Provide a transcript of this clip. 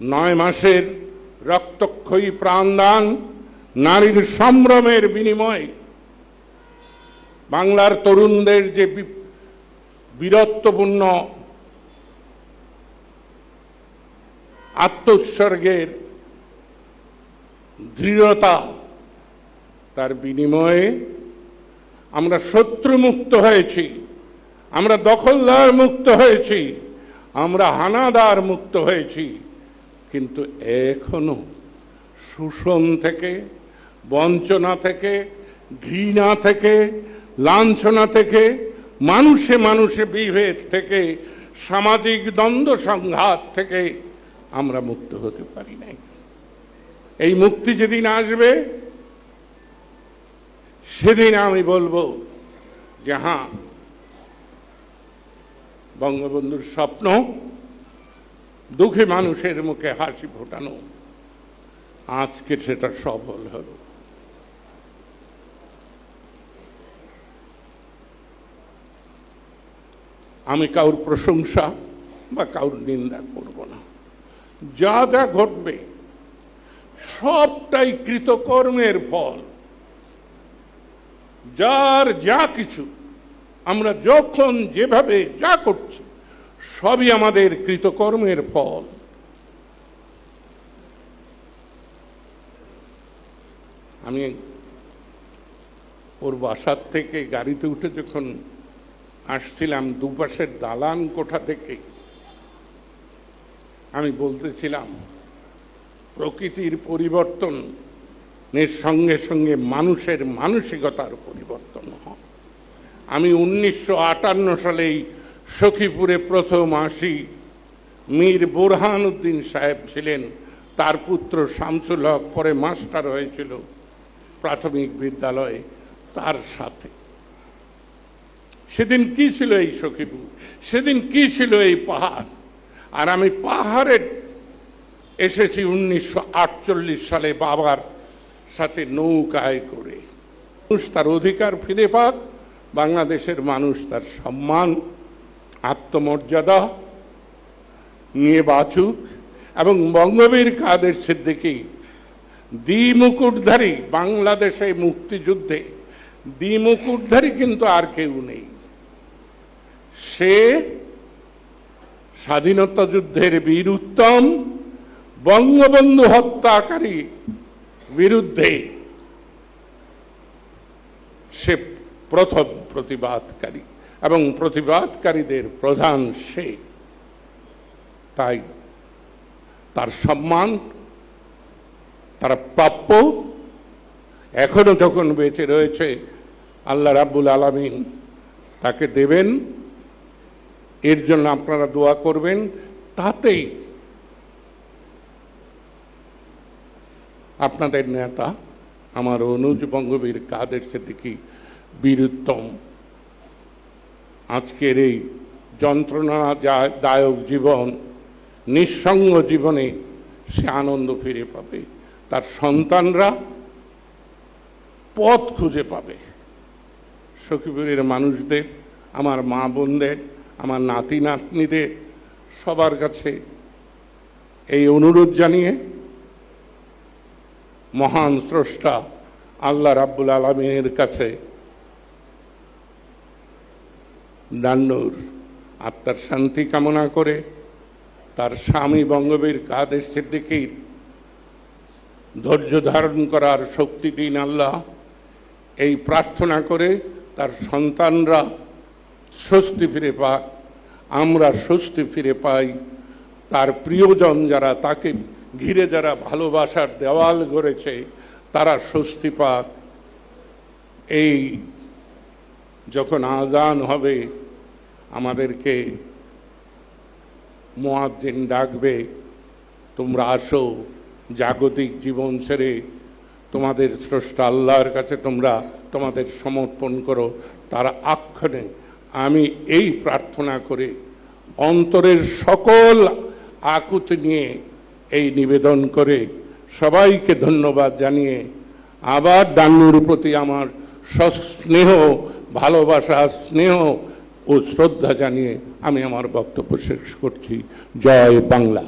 নয় মাসের রক্তক্ষয়ী প্রাণদান, নারীর সম্ভ্রমের বিনিময়ে। বাংলার তরুণদের যে বীরত্বপূর্ণ আত্মোৎসর্গের দৃঢ়তা, তার বিনিময়ে আমরা শত্রুমুক্ত হয়েছি, আমরা দখলদার মুক্ত হয়েছি, আমরা হানাদার মুক্ত হয়েছি। কিন্তু এখনও শোষণ থেকে, বঞ্চনা থেকে, ঘৃণা থেকে, লাঞ্ছনা থেকে, মানুষে মানুষে বিভেদ থেকে, সামাজিক দ্বন্দ্ব সংঘাত থেকে আমরা মুক্ত হতে পারি নাই। এই মুক্তি যেদিন আসবে, সেদিন আমি বলব যে হ্যাঁ বঙ্গবন্ধুর স্বপ্ন দুঃখী মানুষের মুখে হাসি ফোটানো। আজকে সেটা সফল হলো। আমি কাউর প্রশংসা বা কাউর নিন্দা করব না। যা যা ঘটবে, সবটাই কৃতকর্মের ফল। যার যা কিছু, আমরা যখন যেভাবে যা করছি সবই আমাদের কৃতকর্মের ফল। আমি ওর বাসার থেকে গাড়িতে উঠে যখন আসছিলাম, দুপাশের দালান কোঠা থেকে, আমি বলতেছিলাম, প্রকৃতির পরিবর্তনের সঙ্গে সঙ্গে মানুষের মানসিকতার পরিবর্তন হয়। আমি উনিশশো সালেই সখীপুরে প্রথম আসি। মীর বোরহান উদ্দিন সাহেব ছিলেন, তার পুত্র শামসুল হক পরে মাস্টার হয়েছিল প্রাথমিক বিদ্যালয়ে তার সাথে। সেদিন কি ছিল এই সখীপুর? সেদিন কি ছিল এই পাহাড়? আর আমি পাহাড়ে এসেছি উনিশশো আটচল্লিশ সালে বাবার সাথে নৌকায় করে। মানুষ তার অধিকার ফিরে পাক, বাংলাদেশের মানুষ তার সম্মান আত্মমর্যাদা নিয়ে বাঁচুক এবং বঙ্গবীর কাদের সিদ্দিকী, দ্বিমুকুটধারী বাংলাদেশে মুক্তিযুদ্ধে, দ্বিমুকুটধারী কিন্তু আর কেউ নেই। সে স্বাধীনতা যুদ্ধের বীর উত্তম, বঙ্গবন্ধু হত্যাকারী বিরুদ্ধে সে প্রথম প্রতিবাদকারী। এবং প্রতিবাদকারীদের প্রধান সে। তাই তার সম্মান, তার প্রাপ্য এখনও যখন বেঁচে রয়েছে, আল্লাহ রাব্বুল আলামিন তাকে দেবেন। এর জন্য আপনারা দোয়া করবেন, তাতেই আপনাদের নেতা, আমার অনুজ বঙ্গবীর কাদের সিদ্দিকী বীরুত্তম আজকের এই যন্ত্রণা যা- দায়ক জীবন, নিঃসঙ্গ জীবনে সে আনন্দ ফিরে পাবে। তার সন্তানরা পথ খুঁজে পাবে। সখীপুরের মানুষদের, আমার মা বোনদের, আমার নাতি নাতনিদের, সবার কাছে এই অনুরোধ জানিয়ে মহান স্রষ্টা আল্লাহ রাব্বুল আলমিনের কাছে ডান্নুর আত্মার শান্তি কামনা করে তার স্বামী বঙ্গবীর কাদের সিদ্দিকীর ধৈর্য ধারণ করার শক্তি দিন আল্লাহ। এই প্রার্থনা করে তার সন্তানরা স্বস্তি ফিরে পাক, আমরা স্বস্তি ফিরে পাই। তার প্রিয়জন যারা তাকে ঘিরে যারা ভালোবাসার দেওয়াল গড়েছে, তারা স্বস্তি পাক। এই যখন আজান হবে আমাদেরকে মোয়াজ্জিন ডাকবে, তোমরা আসো, জাগতিক জীবন ছেড়ে তোমাদের স্রষ্টা আল্লাহর কাছে তোমরা তোমাদের সমর্পণ করো। তার আক্ষণে আমি এই প্রার্থনা করে, অন্তরের সকল আকুতি নিয়ে এই নিবেদন করে সবাইকে ধন্যবাদ জানিয়ে আবার ডান্নুর প্রতি আমার সস্নেহ, ভালোবাসা, স্নেহ ও শ্রদ্ধা জানিয়ে আমি আমার বক্তব্য শেষ করছি। জয় বাংলা।